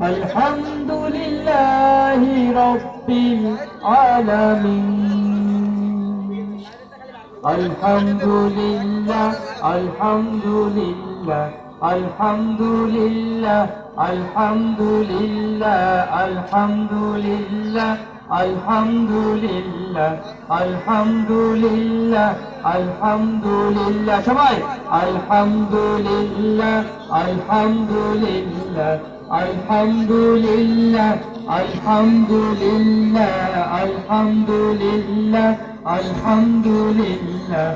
আলহামদুলিল্লাহি রব্বিল আলামিন। আলহামদুলিল্লাহ আলহামদুলিল্লাহ আলহামদুলিল্লাহ আলহামদুলিল্লাহ আলহামদুলিল্লাহ আলহামদুলিল্লাহ আলহামদুলিল্লাহ আলহামদুলিল্লাহ। সবাই আলহামদুলিল্লাহ আলহামদুলিল্লাহ। আলহামদুলিল্লাহ আলহামদুলিল্লাহ আলহামদুলিল্লাহ আলহামদুলিল্লাহ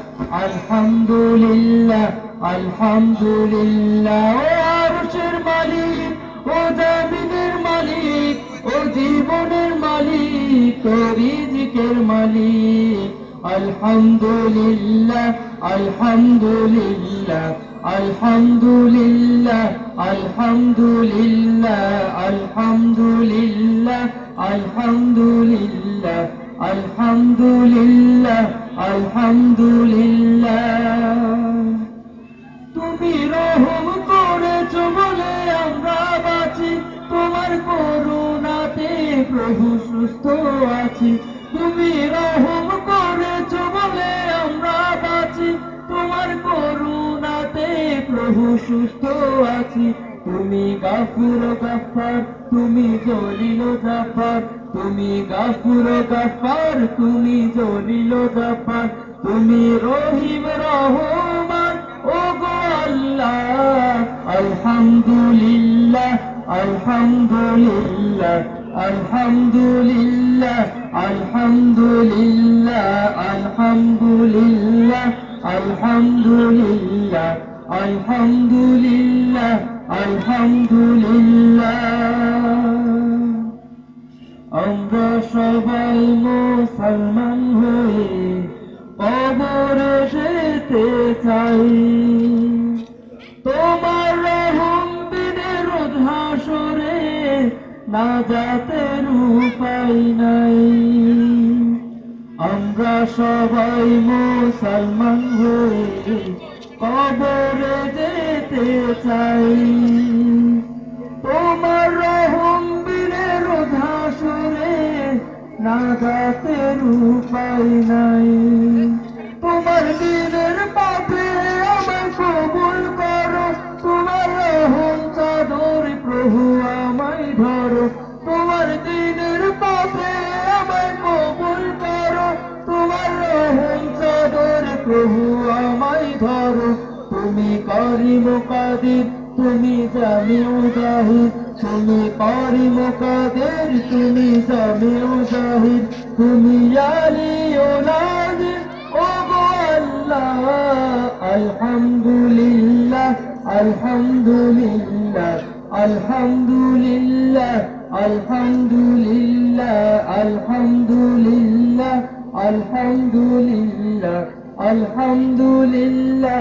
আলহামদুলিল্লাহ আলহামদুলিল্লাহ। ও আরশের মালিক, ও জামিনের মালিক, ও জীবনের মালিক ও রিজিকের মালিক। الحمد لله الحمد لله الحمد لله الحمد لله الحمد لله الحمد لله الحمد لله الحمد لله ও আরশের মালিক ও জামিনের মালিক ও জীবনের মালিক ও রিজিকের মালিক আলহামদুলিল্লাহ আলহামদুলিল্লাহ আলহামদুলিল্লাহ আলহামদুলিল্লাহ আলহামদুলিল্লাহ আলহামদুলিল্লাহ আলহামদুলিল্লাহ আলহামদুলিল্লাহ তুমি রহম করেছ বলে আমরা বাঁচি তোমার করুণাতে প্রভু সুস্থ আছি তুমি রহম সুস্থ আছি। তুমি গাফুর গাফার তুমি জলিল জাফার তুমি গাফুর গাফার তুমি জলিল জাফার তুমি রহিম, রহমান ও গো আল্লাহ। আলহামদুলিল্লাহ আলহামদুলিল্লাহ আলহামদুলিল্লাহ আলহামদুলিল্লাহ আলহামদুলিল্লাহ আলহামদুলিল্লাহ। আলহামদুলিল্লাহ আলহামদুলিল্লাহ। আমরা সবাই মুসলমান হয়ে কবরে যেতে চাই। তোমার রহম বিনে রোজ হাসরে না যাতের উপায় নাই। আমরা সবাই মুসলমান হয়ে কবরে যেতে চাই। তোমার রহম বিনে রোজ হাসরে না যাতের উপায় নাই। তোমার দিনের পাপে আমায় কবুল করো। তোমার রহম চাদর প্রভু আমায় ধরো। তোমার দিনের পাপে আমায় কবুল করো। তোমার রহম চাদর প্রভু আমায় তুমি করিম কাদির তুমি জামিউ জাহিদ তুমি করিম কাদের তুমি জামিউ জাহিদ তুমি আলী ওলাদির ও আলহামদুলিল্লাহ আলহামদুলিল্লাহ আলহামদুলিল্লাহ আলহামদুলিল্লাহ আলহামদুলিল্লাহ আলহামদুলিল্লাহ আলহামদুলিল্লাহ।